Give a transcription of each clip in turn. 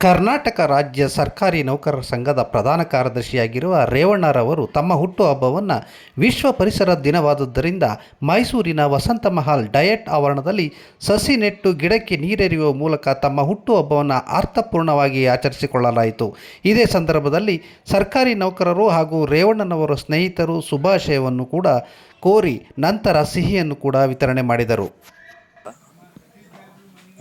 ಕರ್ನಾಟಕ ರಾಜ್ಯ ಸರ್ಕಾರಿ ನೌಕರರ ಸಂಘದ ಪ್ರಧಾನ ಕಾರ್ಯದರ್ಶಿಯಾಗಿರುವ ರೇವಣ್ಣರವರು ತಮ್ಮ ಹುಟ್ಟುಹಬ್ಬವನ್ನು ವಿಶ್ವ ಪರಿಸರ ದಿನವಾದುದರಿಂದ ಮೈಸೂರಿನ ವಸಂತ ಮಹಲ್ ಡಯಟ್ ಆವರಣದಲ್ಲಿ ಸಸಿ ನೆಟ್ಟು ಗಿಡಕ್ಕೆ ನೀರೆರೆಯುವ ಮೂಲಕ ತಮ್ಮ ಹುಟ್ಟುಹಬ್ಬವನ್ನು ಅರ್ಥಪೂರ್ಣವಾಗಿ ಆಚರಿಸಿಕೊಳ್ಳಲಾಯಿತು. ಇದೇ ಸಂದರ್ಭದಲ್ಲಿ ಸರ್ಕಾರಿ ನೌಕರರು ಹಾಗೂ ರೇವಣ್ಣನವರ ಸ್ನೇಹಿತರು ಶುಭಾಶಯವನ್ನು ಕೂಡ ಕೋರಿ ನಂತರ ಸಿಹಿಯನ್ನು ಕೂಡ ವಿತರಣೆ ಮಾಡಿದರು.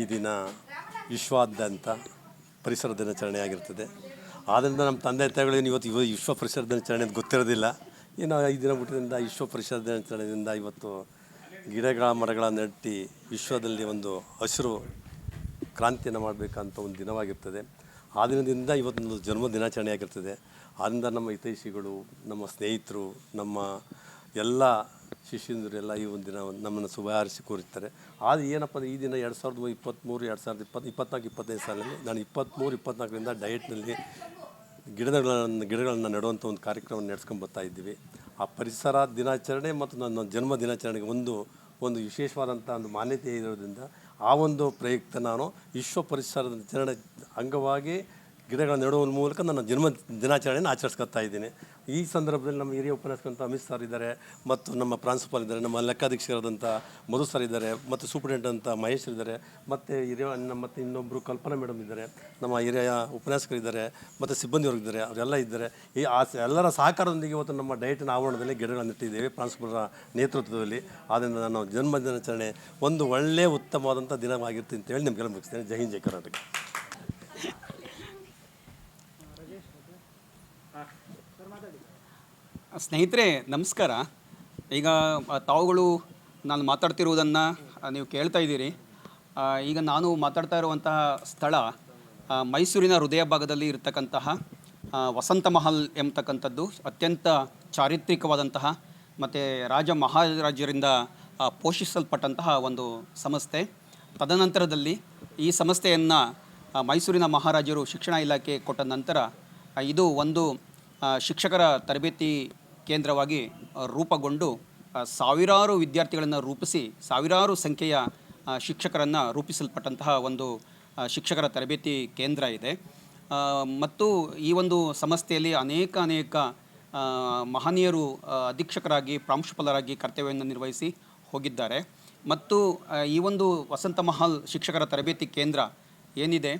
ಈ ದಿನ ವಿಶ್ವಾದ್ಯಂತ ಪರಿಸರ ದಿನಾಚರಣೆ ಆಗಿರ್ತದೆ. ಆದ್ದರಿಂದ ನಮ್ಮ ತಂದೆ ತಾಯಿಗಳೇನು ಇವತ್ತು ಇವತ್ತು ವಿಶ್ವ ಪರಿಸರ ದಿನಾಚರಣೆ ಅಂತ ಗೊತ್ತಿರೋದಿಲ್ಲ. ಏನೋ ಐದು ದಿನ ಬಿಟ್ಟದಿಂದ ವಿಶ್ವ ಪರಿಸರ ದಿನಾಚರಣೆಯಿಂದ ಇವತ್ತು ಗಿಡಗಳ ಮರಗಳ ನೆಟ್ಟಿ ವಿಶ್ವದಲ್ಲಿ ಒಂದು ಹಸಿರು ಕ್ರಾಂತಿಯನ್ನು ಮಾಡಬೇಕಂತ ಒಂದು ದಿನವಾಗಿರ್ತದೆ. ಆ ದಿನದಿಂದ ಇವತ್ತೊಂದು ಜನ್ಮ ದಿನಾಚರಣೆ ಆಗಿರ್ತದೆ. ಆದ್ದರಿಂದ ನಮ್ಮ ಹಿತೈಷಿಗಳು, ನಮ್ಮ ಸ್ನೇಹಿತರು, ನಮ್ಮ ಎಲ್ಲ ಶಿಷ್ಯಂದರು ಎಲ್ಲ ಈ ಒಂದು ದಿನ ನಮ್ಮನ್ನು ಶುಭ ಹಾರೈಸಿ ಕೋರುತ್ತಾರೆ ಆದರೆ ಏನಪ್ಪ ಅಂದರೆ ಈ ದಿನ ಎರಡು ಸಾವಿರದ ಇಪ್ಪತ್ತ್ಮೂರು ಎರಡು ಸಾವಿರದ ಇಪ್ಪತ್ತು, ಇಪ್ಪತ್ನಾಲ್ಕು, ಇಪ್ಪತ್ತೈದು ಸಾಲಲ್ಲಿ ನಾನು ಇಪ್ಪತ್ತ್ಮೂರು ಇಪ್ಪತ್ನಾಲ್ಕರಿಂದ ಡಯಟ್ನಲ್ಲಿ ಗಿಡಗಳನ್ನು ಗಿಡಗಳನ್ನು ನೆಡುವಂಥ ಒಂದು ಕಾರ್ಯಕ್ರಮ ನಡೆಸ್ಕೊಂಡು ಬರ್ತಾ ಇದ್ದೀವಿ. ಆ ಪರಿಸರ ದಿನಾಚರಣೆ ಮತ್ತು ನನ್ನ ಜನ್ಮ ದಿನಾಚರಣೆಗೆ ಒಂದು ಒಂದು ವಿಶೇಷವಾದಂಥ ಒಂದು ಮಾನ್ಯತೆ ಇರೋದ್ರಿಂದ ಆ ಒಂದು ಪ್ರಯುಕ್ತ ನಾನು ವಿಶ್ವ ಪರಿಸರ ದಿನಾಚರಣೆ ಅಂಗವಾಗಿ ಗಿಡಗಳನ್ನು ನೆಡುವ ಮೂಲಕ ನನ್ನ ಜನ್ಮ ದಿನಾಚರಣೆಯನ್ನು ಆಚರಿಸ್ಕೊತಾ ಇದ್ದೀನಿ. ಈ ಸಂದರ್ಭದಲ್ಲಿ ನಮ್ಮ ಹಿರಿಯ ಉಪನ್ಯಾಸಕಂತ ಅಮಿತ್ ಸರ್ ಇದ್ದಾರೆ, ಮತ್ತು ನಮ್ಮ ಪ್ರಾಂಶುಪಾಲ್ ಇದ್ದಾರೆ, ನಮ್ಮ ಲೆಕ್ಕಾಧೀಕ್ಷರಾದಂಥ ಮಧು ಸರ್ ಇದ್ದಾರೆ, ಮತ್ತು ಸೂಪರಿಂಟೆಂಟ್ ಅಂತ ಮಹೇಶ್ ಇದ್ದಾರೆ, ಮತ್ತು ಹಿರಿಯ ನಮ್ಮ ಮತ್ತು ಇನ್ನೊಬ್ಬರು ಕಲ್ಪನಾ ಮೇಡಮ್ ಇದ್ದಾರೆ, ನಮ್ಮ ಹಿರಿಯ ಉಪನ್ಯಾಸಕರಿದ್ದಾರೆ ಮತ್ತು ಸಿಬ್ಬಂದಿಯವರು ಇದ್ದಾರೆ, ಅವರೆಲ್ಲ ಇದ್ದಾರೆ. ಈ ಆ ಎಲ್ಲರ ಸಹಕಾರದೊಂದಿಗೆ ಇವತ್ತು ನಮ್ಮ ಡಯಟಿನ ಆವರಣದಲ್ಲಿ ಗಿಡಗಳನ್ನು ನೆಟ್ಟಿದ್ದೇವೆ ಪ್ರಾಂಶುಪಾಲರ ನೇತೃತ್ವದಲ್ಲಿ. ಆದ್ದರಿಂದ ನಾನು ಜನ್ಮ ದಿನಾಚರಣೆ ಒಂದು ಒಳ್ಳೆಯ ಉತ್ತಮವಾದಂಥ ದಿನವಾಗಿರುತ್ತೆ ಅಂತೇಳಿ ನಿಮ್ಗೆಲ್ಲ ಮುಗಿಸ್ತೇನೆ. ಜೈ ಹಿಂದ್, ಜೈ ಕರ್ನಾಟಕ. ಸ್ನೇಹಿತರೆ, ನಮಸ್ಕಾರ. ಈಗ ತಾವುಗಳು ನಾನು ಮಾತಾಡ್ತಿರುವುದನ್ನು ನೀವು ಕೇಳ್ತಾ ಇದ್ದೀರಿ. ಈಗ ನಾನು ಮಾತಾಡ್ತಾ ಇರುವಂತಹ ಸ್ಥಳ ಮೈಸೂರಿನ ಹೃದಯ ಭಾಗದಲ್ಲಿ ಇರತಕ್ಕಂತಹ ವಸಂತ ಮಹಲ್ ಎಂಬತಕ್ಕಂಥದ್ದು, ಅತ್ಯಂತ ಚಾರಿತ್ರಿಕವಾದಂತಹ, ಮತ್ತು ರಾಜ ಮಹಾರಾಜರಿಂದ ಪೋಷಿಸಲ್ಪಟ್ಟಂತಹ ಒಂದು ಸಂಸ್ಥೆ. ತದನಂತರದಲ್ಲಿ ಈ ಸಂಸ್ಥೆಯನ್ನು ಮೈಸೂರಿನ ಮಹಾರಾಜರು ಶಿಕ್ಷಣ ಇಲಾಖೆ ಕೊಟ್ಟ ನಂತರ ಇದು ಒಂದು ಶಿಕ್ಷಕರ ತರಬೇತಿ ಕೇಂದ್ರವಾಗಿ ರೂಪುಗೊಂಡು ಸಾವಿರಾರು ವಿದ್ಯಾರ್ಥಿಗಳನ್ನು ರೂಪಿಸಿ, ಸಾವಿರಾರು ಸಂಖ್ಯೆಯ ಶಿಕ್ಷಕರನ್ನು ರೂಪಿಸಲ್ಪಟ್ಟಂತಹ ಒಂದು ಶಿಕ್ಷಕರ ತರಬೇತಿ ಕೇಂದ್ರ ಇದೆ. ಮತ್ತು ಈ ಒಂದು ಸಂಸ್ಥೆಯಲ್ಲಿ ಅನೇಕ ಅನೇಕ ಮಹನೀಯರು ಅಧೀಕ್ಷಕರಾಗಿ, ಪ್ರಾಂಶುಪಾಲರಾಗಿ ಕರ್ತವ್ಯವನ್ನು ನಿರ್ವಹಿಸಿ ಹೋಗಿದ್ದಾರೆ. ಮತ್ತು ಈ ಒಂದು ವಸಂತ ಮಹಲ್ ಶಿಕ್ಷಕರ ತರಬೇತಿ ಕೇಂದ್ರ ಏನಿದೆ,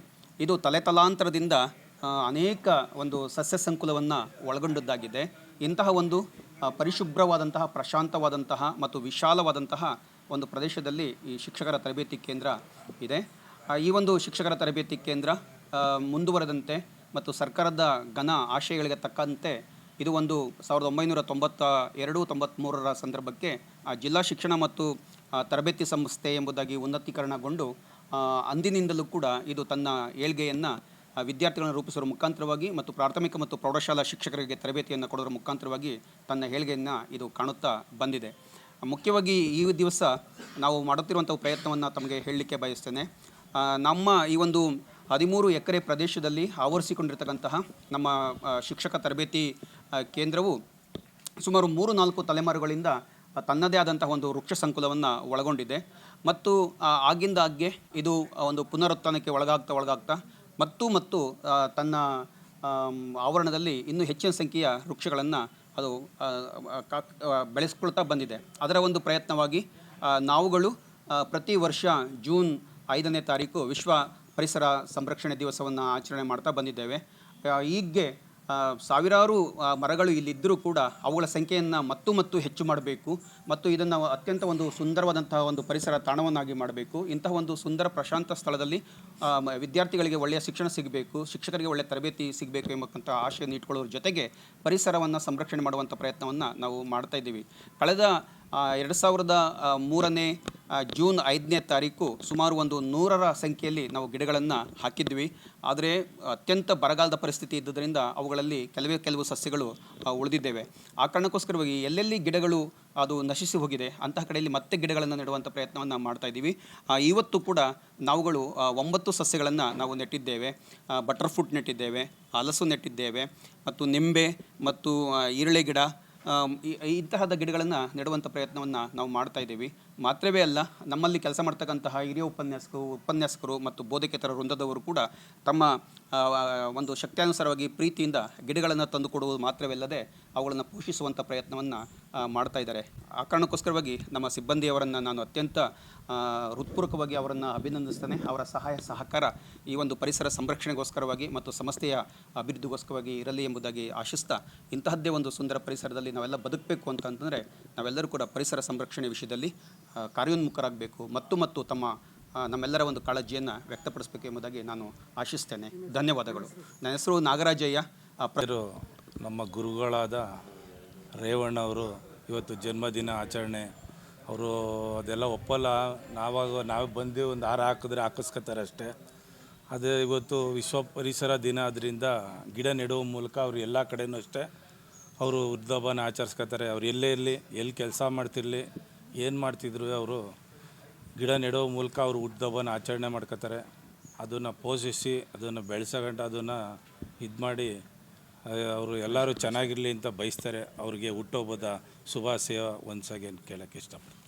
ಇದು ತಲೆತಲಾಂತರದಿಂದ ಅನೇಕ ಒಂದು ಸಸ್ಯ ಸಂಕುಲವನ್ನು ಒಳಗೊಂಡದ್ದಾಗಿದೆ. ಇಂತಹ ಒಂದು ಪರಿಶುಭ್ರವಾದಂತಹ, ಪ್ರಶಾಂತವಾದಂತಹ ಮತ್ತು ವಿಶಾಲವಾದಂತಹ ಒಂದು ಪ್ರದೇಶದಲ್ಲಿ ಈ ಶಿಕ್ಷಕರ ತರಬೇತಿ ಕೇಂದ್ರ ಇದೆ. ಈ ಒಂದು ಶಿಕ್ಷಕರ ತರಬೇತಿ ಕೇಂದ್ರ ಮುಂದುವರೆದಂತೆ ಮತ್ತು ಸರ್ಕಾರದ ಘನ ಆಶಯಗಳಿಗೆ ತಕ್ಕಂತೆ ಇದು ಒಂದು ಸಾವಿರದ ಒಂಬೈನೂರ ತೊಂಬತ್ತ ಎರಡು ತೊಂಬತ್ತ್ಮೂರರ ಸಂದರ್ಭಕ್ಕೆ ಜಿಲ್ಲಾ ಶಿಕ್ಷಣ ಮತ್ತು ತರಬೇತಿ ಸಂಸ್ಥೆ ಎಂಬುದಾಗಿ ಉನ್ನತೀಕರಣಗೊಂಡು ಅಂದಿನಿಂದಲೂ ಕೂಡ ಇದು ತನ್ನ ಏಳ್ಗೆಯನ್ನು ವಿದ್ಯಾರ್ಥಿಗಳನ್ನು ರೂಪಿಸುವ ಮುಖಾಂತರವಾಗಿ ಮತ್ತು ಪ್ರಾಥಮಿಕ ಮತ್ತು ಪ್ರೌಢಶಾಲಾ ಶಿಕ್ಷಕರಿಗೆ ತರಬೇತಿಯನ್ನು ಕೊಡೋದ್ರ ಮುಖಾಂತರವಾಗಿ ತನ್ನ ಹೇಳಿಗೆಯನ್ನು ಇದು ಕಾಣುತ್ತಾ ಬಂದಿದೆ. ಮುಖ್ಯವಾಗಿ ಈ ದಿವಸ ನಾವು ಮಾಡುತ್ತಿರುವಂಥ ಪ್ರಯತ್ನವನ್ನು ತಮಗೆ ಹೇಳಲಿಕ್ಕೆ ಬಯಸ್ತೇನೆ. ನಮ್ಮ ಈ ಒಂದು ಹದಿಮೂರು ಎಕರೆ ಪ್ರದೇಶದಲ್ಲಿ ಆವರಿಸಿಕೊಂಡಿರ್ತಕ್ಕಂತಹ ನಮ್ಮ ಶಿಕ್ಷಕ ತರಬೇತಿ ಕೇಂದ್ರವು ಸುಮಾರು ಮೂರು ನಾಲ್ಕು ತಲೆಮಾರುಗಳಿಂದ ತನ್ನದೇ ಆದಂತಹ ಒಂದು ವೃಕ್ಷ ಸಂಕುಲವನ್ನು ಒಳಗೊಂಡಿದೆ. ಮತ್ತು ಆಗಿಂದಾಗ್ಗೆ ಇದು ಒಂದು ಪುನರುತ್ಥಾನಕ್ಕೆ ಒಳಗಾಗ್ತಾ ಒಳಗಾಗ್ತಾ ಮತ್ತು ಮತ್ತು ತನ್ನ ಆವರಣದಲ್ಲಿ ಇನ್ನೂ ಹೆಚ್ಚಿನ ಸಂಖ್ಯೆಯ ವೃಕ್ಷಗಳನ್ನು ಅದು ಬೆಳೆಸ್ಕೊಳ್ತಾ ಬಂದಿದೆ. ಅದರ ಒಂದು ಪ್ರಯತ್ನವಾಗಿ ನಾವುಗಳು ಪ್ರತಿ ವರ್ಷ ಜೂನ್ ಐದನೇ ತಾರೀಕು ವಿಶ್ವ ಪರಿಸರ ಸಂರಕ್ಷಣೆ ದಿವಸವನ್ನು ಆಚರಣೆ ಮಾಡ್ತಾ ಬಂದಿದ್ದೇವೆ. ಈಗ್ಗೆ ಸಾವಿರಾರು ಮರಗಳು ಇಲ್ಲಿದ್ದರೂ ಕೂಡ ಅವುಗಳ ಸಂಖ್ಯೆಯನ್ನು ಮತ್ತು ಮತ್ತು ಹೆಚ್ಚು ಮಾಡಬೇಕು ಮತ್ತು ಇದನ್ನು ಅತ್ಯಂತ ಒಂದು ಸುಂದರವಾದಂತಹ ಒಂದು ಪರಿಸರ ತಾಣವನ್ನಾಗಿ ಮಾಡಬೇಕು. ಇಂತಹ ಒಂದು ಸುಂದರ ಪ್ರಶಾಂತ ಸ್ಥಳದಲ್ಲಿ ವಿದ್ಯಾರ್ಥಿಗಳಿಗೆ ಒಳ್ಳೆಯ ಶಿಕ್ಷಣ ಸಿಗಬೇಕು, ಶಿಕ್ಷಕರಿಗೆ ಒಳ್ಳೆಯ ತರಬೇತಿ ಸಿಗಬೇಕು ಎಂಬಕ್ಕಂಥ ಆಶಯ ಇಟ್ಕೊಳ್ಳೋದ್ರ ಜೊತೆಗೆ ಪರಿಸರವನ್ನು ಸಂರಕ್ಷಣೆ ಮಾಡುವಂಥ ಪ್ರಯತ್ನವನ್ನು ನಾವು ಮಾಡ್ತಾ ಇದ್ದೀವಿ. ಕಳೆದ ಎರಡು ಸಾವಿರದ ಮೂರನೇ ಜೂನ್ ಐದನೇ ತಾರೀಕು ಸುಮಾರು ಒಂದು ನೂರರ ಸಂಖ್ಯೆಯಲ್ಲಿ ನಾವು ಗಿಡಗಳನ್ನು ಹಾಕಿದ್ವಿ. ಆದರೆ ಅತ್ಯಂತ ಬರಗಾಲದ ಪರಿಸ್ಥಿತಿ ಇದ್ದುದರಿಂದ ಅವುಗಳಲ್ಲಿ ಕೆಲವೇ ಕೆಲವು ಸಸ್ಯಗಳು ಉಳಿದಿದ್ದೇವೆ. ಆ ಕಾರಣಕ್ಕೋಸ್ಕರವಾಗಿ ಎಲ್ಲೆಲ್ಲಿ ಗಿಡಗಳು, ಅದು ನಶಿಸಿ ಹೋಗಿದೆ, ಅಂತಹ ಕಡೆಯಲ್ಲಿ ಮತ್ತೆ ಗಿಡಗಳನ್ನು ನೆಡುವಂಥ ಪ್ರಯತ್ನವನ್ನು ಮಾಡ್ತಾ ಇದ್ದೀವಿ. ಇವತ್ತು ಕೂಡ ನಾವುಗಳು ಒಂಬತ್ತು ಸಸ್ಯಗಳನ್ನು ನಾವು ನೆಟ್ಟಿದ್ದೇವೆ. ಬಟರ್ ಫ್ರೂಟ್ ನೆಟ್ಟಿದ್ದೇವೆ, ಹಲಸು ನೆಟ್ಟಿದ್ದೇವೆ, ಮತ್ತು ನಿಂಬೆ, ಮತ್ತು ಈರುಳ್ಳಿ ಈರಳೆ ಗಿಡ ಇಂತಹದ ಗಿಡಗಳನ್ನು ನೆಡುವಂಥ ಪ್ರಯತ್ನವನ್ನು ನಾವು ಮಾಡ್ತಾ ಇದ್ದೀವಿ. ಮಾತ್ರವೇ ಅಲ್ಲ, ನಮ್ಮಲ್ಲಿ ಕೆಲಸ ಮಾಡ್ತಕ್ಕಂತಹ ಹಿರಿಯ ಉಪನ್ಯಾಸಕರು ಉಪನ್ಯಾಸಕರು ಮತ್ತು ಬೋಧಕೇತರ ವೃಂದದವರು ಕೂಡ ತಮ್ಮ ಒಂದು ಶಕ್ತಿಯಾನುಸಾರವಾಗಿ ಪ್ರೀತಿಯಿಂದ ಗಿಡಗಳನ್ನು ತಂದುಕೊಡುವುದು ಮಾತ್ರವಲ್ಲದೆ ಅವುಗಳನ್ನು ಪೋಷಿಸುವಂಥ ಪ್ರಯತ್ನವನ್ನು ಮಾಡ್ತಾ ಇದ್ದಾರೆ. ಆ ಕಾರಣಕ್ಕೋಸ್ಕರವಾಗಿ ನಮ್ಮ ಸಿಬ್ಬಂದಿಯವರನ್ನು ನಾನು ಅತ್ಯಂತ ಹೃತ್ಪೂರ್ವಕವಾಗಿ ಅವರನ್ನು ಅಭಿನಂದಿಸ್ತೇನೆ. ಅವರ ಸಹಾಯ, ಸಹಕಾರ ಈ ಒಂದು ಪರಿಸರ ಸಂರಕ್ಷಣೆಗೋಸ್ಕರವಾಗಿ ಮತ್ತು ಸಂಸ್ಥೆಯ ಅಭಿವೃದ್ಧಿಗೋಸ್ಕರವಾಗಿ ಇರಲಿ ಎಂಬುದಾಗಿ ಆಶಿಸ್ತಾ, ಇಂತಹದ್ದೇ ಒಂದು ಸುಂದರ ಪರಿಸರದಲ್ಲಿ ನಾವೆಲ್ಲ ಬದುಕಬೇಕು ಅಂತಂತಂದರೆ ನಾವೆಲ್ಲರೂ ಕೂಡ ಪರಿಸರ ಸಂರಕ್ಷಣೆ ವಿಷಯದಲ್ಲಿ ಕಾರ್ಯೋನ್ಮುಖರಾಗಬೇಕು ಮತ್ತು ಮತ್ತು ತಮ್ಮ ನಮ್ಮೆಲ್ಲರ ಒಂದು ಕಾಳಜಿಯನ್ನು ವ್ಯಕ್ತಪಡಿಸಬೇಕು ಎಂಬುದಾಗಿ ನಾನು ಆಶಿಸ್ತೇನೆ. ಧನ್ಯವಾದಗಳು. ನನ್ನ ಹೆಸರು ನಾಗರಾಜಯ್ಯ. ಆ, ಪ್ರ- ನಮ್ಮ ಗುರುಗಳಾದ ರೇವಣ್ಣ ಅವರು ಇವತ್ತು ಜನ್ಮದಿನ ಆಚರಣೆ. ಅವರು ಅದೆಲ್ಲ ಒಪ್ಪಲ್ಲ. ನಾವಾಗ ನಾವು ಬಂದು ಒಂದು ಹಾರ ಹಾಕಿದ್ರೆ ಹಾಕಿಸ್ಕೊತಾರೆ ಅಷ್ಟೇ. ಅದೇ ಇವತ್ತು ವಿಶ್ವ ಪರಿಸರ ದಿನ ಅದರಿಂದ ಗಿಡ ನೆಡುವ ಮೂಲಕ ಅವರು ಎಲ್ಲ ಕಡೆಯೂ ಅಷ್ಟೇ. ಅವರು ಹುದ್ದಬ್ಬನ ಆಚರಿಸ್ಕೊತಾರೆ. ಅವ್ರು ಎಲ್ಲೇ ಇರಲಿ ಎಲ್ಲಿ ಕೆಲಸ ಮಾಡ್ತಿರಲಿ ಏನು ಮಾಡ್ತಿದ್ರು ಅವರು? ಗಿಡ ನೆಡೋ ಮೂಲಕ ಅವರು ಹುಟ್ಟುಹಬ್ಬನ ಆಚರಣೆ ಮಾಡ್ಕೋತಾರೆ ಅದನ್ನು ಪೋಷಿಸಿ, ಅದನ್ನು ಬೆಳೆಸಗಂಟ ಅದನ್ನು ಇದು ಮಾಡಿ ಅವರು ಎಲ್ಲರೂ ಚೆನ್ನಾಗಿರಲಿ ಅಂತ ಬಯಸ್ತಾರೆ. ಅವ್ರಿಗೆ ಹುಟ್ಟೋಬದ ಶುಭಾಶಯ ಒನ್ಸ್ ಅಗೇನ್ ಕೇಳೋಕ್ಕೆ ಇಷ್ಟಪಡ್ತೀನಿ.